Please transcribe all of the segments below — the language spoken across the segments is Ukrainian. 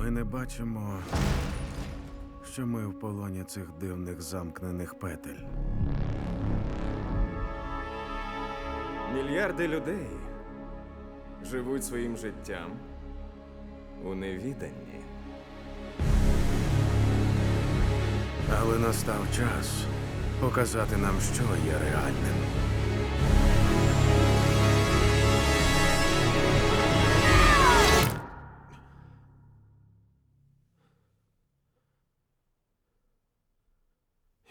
Ми не бачимо, що ми в полоні цих дивних замкнених петель. Мільярди людей живуть своїм життям у невіданні. Але настав час показати нам, що є реальним.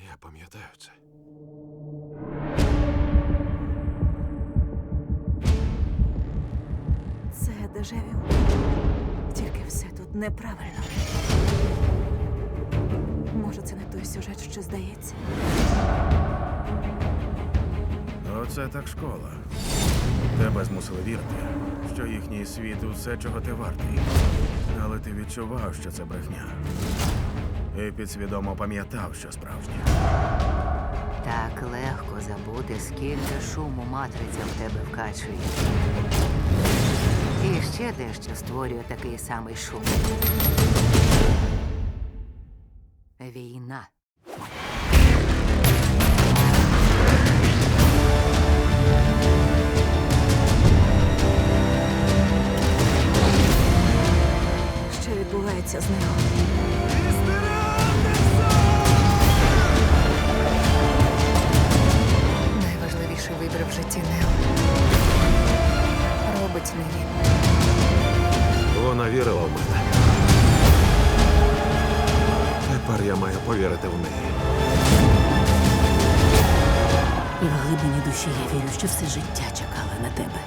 Я пам'ятаю це. Це дежавю. Тільки все тут неправильно. Може, це не той сюжет, що здається. Оце так школа. Тебе змусили вірити, що їхній світ усе, чого ти вартий. Але ти відчував, що це брехня. І підсвідомо пам'ятав, що справжнє. Так легко забути, скільки шуму матриця в тебе вкачує. І ще дещо створює такий самий шум. Війна. Що відбувається з ним? Маю повірити в неї. І в глибині душі я вірю, що все життя чекала на тебе.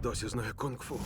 Досі знаю кунг-фу.